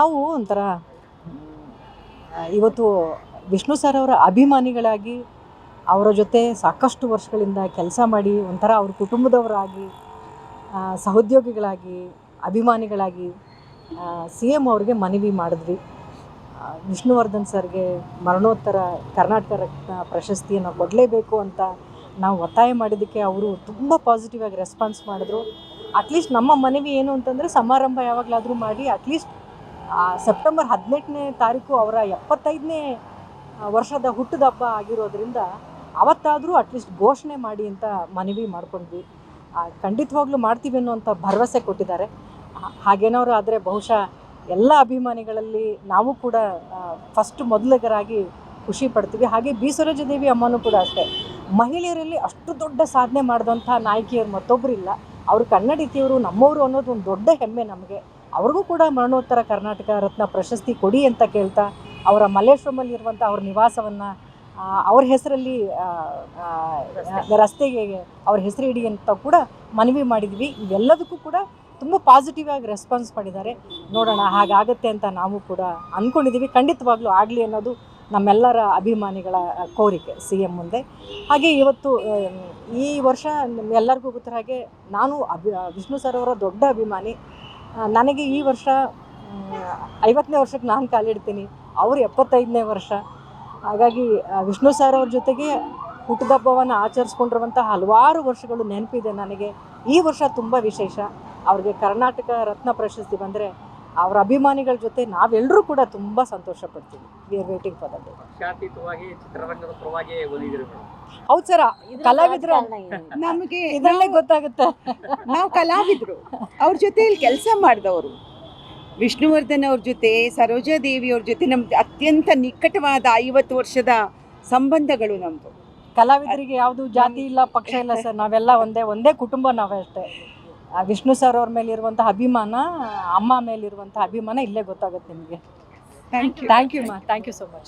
ನಾವು ಒಂಥರ ಇವತ್ತು ವಿಷ್ಣು ಸರ್ ಅವರ ಅಭಿಮಾನಿಗಳಾಗಿ, ಅವರ ಜೊತೆ ಸಾಕಷ್ಟು ವರ್ಷಗಳಿಂದ ಕೆಲಸ ಮಾಡಿ, ಒಂಥರ ಅವ್ರ ಕುಟುಂಬದವರಾಗಿ ಸಹೋದ್ಯೋಗಿಗಳಾಗಿ, ಅಭಿಮಾನಿಗಳಾಗಿ ಸಿ ಎಂ ಅವ್ರಿಗೆ ಮನವಿ ಮಾಡಿದ್ವಿ. ವಿಷ್ಣುವರ್ಧನ್ ಸರ್ಗೆ ಮರಣೋತ್ತರ ಕರ್ನಾಟಕ ರತ್ನ ಪ್ರಶಸ್ತಿಯನ್ನು ಕೊಡಲೇಬೇಕು ಅಂತ ನಾವು ಒತ್ತಾಯ ಮಾಡಿದ್ದಕ್ಕೆ ಅವರು ತುಂಬ ಪಾಸಿಟಿವ್ ಆಗಿ ರೆಸ್ಪಾನ್ಸ್ ಮಾಡಿದ್ರು. ಅಟ್ಲೀಸ್ಟ್ ನಮ್ಮ ಮನವಿ ಏನು ಅಂತಂದರೆ, ಸಮಾರಂಭ ಯಾವಾಗಲಾದರೂ ಮಾಡಿ ಅಟ್ಲೀಸ್ಟ್ ಸೆಪ್ಟೆಂಬರ್ ಹದಿನೆಂಟನೇ ತಾರೀಕು ಅವರ ಎಪ್ಪತ್ತೈದನೇ ವರ್ಷದ ಹುಟ್ಟದ ಹಬ್ಬ ಆಗಿರೋದ್ರಿಂದ ಅವತ್ತಾದರೂ ಅಟ್ಲೀಸ್ಟ್ ಘೋಷಣೆ ಮಾಡಿ ಅಂತ ಮನವಿ ಮಾಡ್ಕೊಂಡ್ವಿ. ಆ, ಖಂಡಿತವಾಗ್ಲೂ ಮಾಡ್ತೀವಿ ಅನ್ನೋಂಥ ಭರವಸೆ ಕೊಟ್ಟಿದ್ದಾರೆ. ಹಾಗೇನವರು ಆದರೆ ಬಹುಶಃ ಎಲ್ಲ ಅಭಿಮಾನಿಗಳಲ್ಲಿ ನಾವು ಕೂಡ ಫಸ್ಟ್ ಮೊದಲಿಗರಾಗಿ ಖುಷಿ ಪಡ್ತೀವಿ. ಹಾಗೆ ಬಿ ಸರೋಜದೇವಿ ಅಮ್ಮನೂ ಕೂಡ ಅಷ್ಟೇ. ಮಹಿಳೆಯರಲ್ಲಿ ಅಷ್ಟು ದೊಡ್ಡ ಸಾಧನೆ ಮಾಡಿದಂಥ ನಾಯಕಿಯರು ಮತ್ತೊಬ್ಬರಿಲ್ಲ ಅವರು ಕನ್ನಡಿತಿಯವರು ನಮ್ಮವರು ಅನ್ನೋದು ಒಂದು ದೊಡ್ಡ ಹೆಮ್ಮೆ ನಮಗೆ. ಅವ್ರಿಗೂ ಕೂಡ ಮರಣೋತ್ತರ ಕರ್ನಾಟಕ ರತ್ನ ಪ್ರಶಸ್ತಿ ಕೊಡಿ ಅಂತ ಕೇಳ್ತಾ ಅವರ ಮಲ್ಲೇಶ್ವರಮಲ್ಲಿರುವಂಥ ಅವ್ರ ನಿವಾಸವನ್ನು ಅವ್ರ ಹೆಸರಲ್ಲಿ ರಸ್ತೆಗೆ ಅವ್ರ ಹೆಸರು ಇಡಿ ಅಂತ ಕೂಡ ಮನವಿ ಮಾಡಿದ್ವಿ. ಇವೆಲ್ಲದಕ್ಕೂ ಕೂಡ ತುಂಬ ಪಾಸಿಟಿವ್ ಆಗಿ ರೆಸ್ಪಾನ್ಸ್ ಮಾಡಿದ್ದಾರೆ ನೋಡೋಣ ಹಾಗಾಗತ್ತೆ ಅಂತ ನಾವು ಕೂಡ ಅಂದ್ಕೊಂಡಿದ್ದೀವಿ ಖಂಡಿತವಾಗ್ಲೂ ಆಗಲಿ ಅನ್ನೋದು ನಮ್ಮೆಲ್ಲರ ಅಭಿಮಾನಿಗಳ ಕೋರಿಕೆ ಸಿ ಎಂ ಮುಂದೆ. ಹಾಗೆ ಇವತ್ತು ಈ ವರ್ಷ ಎಲ್ಲರಿಗೂ ಗೊತ್ತಿರೋ ಹಾಗೆ ನಾನು ಅಭಿ ವಿಷ್ಣು ಸರ್ ಅವರ ದೊಡ್ಡ ಅಭಿಮಾನಿ. ನನಗೆ ಈ ವರ್ಷ ಐವತ್ತನೇ ವರ್ಷಕ್ಕೆ ನಾನು ಕಾಲಿಡ್ತೀನಿ. ಅವರು ಎಪ್ಪತ್ತೈದನೇ ವರ್ಷ. ಹಾಗಾಗಿ ವಿಷ್ಣು ಸರ್ ಅವ್ರ ಜೊತೆಗೆ ಹುಟ್ಟಿದಬ್ಬವನ್ನು ಆಚರಿಸ್ಕೊಂಡಿರುವಂಥ ಹಲವಾರು ವರ್ಷಗಳು ನೆನಪಿದೆ ನನಗೆ. ಈ ವರ್ಷ ತುಂಬ ವಿಶೇಷ. ಅವ್ರಿಗೆ ಕರ್ನಾಟಕ ರತ್ನ ಪ್ರಶಸ್ತಿ ಬಂದರೆ ಅವರ ಅಭಿಮಾನಿಗಳ ಜೊತೆ ನಾವೆಲ್ಲರೂ ಕೂಡ ತುಂಬ ಸಂತೋಷ ಪಡ್ತೀವಿ. We are waiting for that ಚಿತ್ರರಂಗದ ಪರವಾಗಿ ಹೌದು ಸರ್ ಕಲಾವಿದ್ರು ನಮಗೆ ಇದರಲ್ಲೇ ಗೊತ್ತಾಗುತ್ತೆ. ನಾವು ಕಲಾವಿದರು. ಅವ್ರ ಜೊತೆಯಲ್ಲಿ ಕೆಲಸ ಮಾಡಿದವರು. ವಿಷ್ಣುವರ್ಧನ್ ಅವ್ರ ಜೊತೆ ಸರೋಜಾ ದೇವಿ ಅವ್ರ ಜೊತೆ ನಮ್ದು ಅತ್ಯಂತ ನಿಕಟವಾದ ಐವತ್ತು ವರ್ಷದ ಸಂಬಂಧಗಳು ನಮ್ಮದು ಕಲಾವಿದರಿಗೆ ಯಾವುದು ಜಾತಿ ಇಲ್ಲ ಪಕ್ಷ ಇಲ್ಲ ಸರ್. ನಾವೆಲ್ಲ ಒಂದೇ ಒಂದೇ ಕುಟುಂಬ ನಾವೇ ಅಷ್ಟೇ. ಆ ವಿಷ್ಣು ಸರ್ ಅವ್ರ ಮೇಲೆ ಇರುವಂಥ ಅಭಿಮಾನ ಅಮ್ಮ ಮೇಲಿರುವಂಥ ಅಭಿಮಾನ ಇಲ್ಲೇ ಗೊತ್ತಾಗುತ್ತೆ ನಿಮಗೆ. ಥ್ಯಾಂಕ್ ಯು ಥ್ಯಾಂಕ್ ಯು ಮಾ ಥ್ಯಾಂಕ್ ಯು ಸೊ ಮಚ್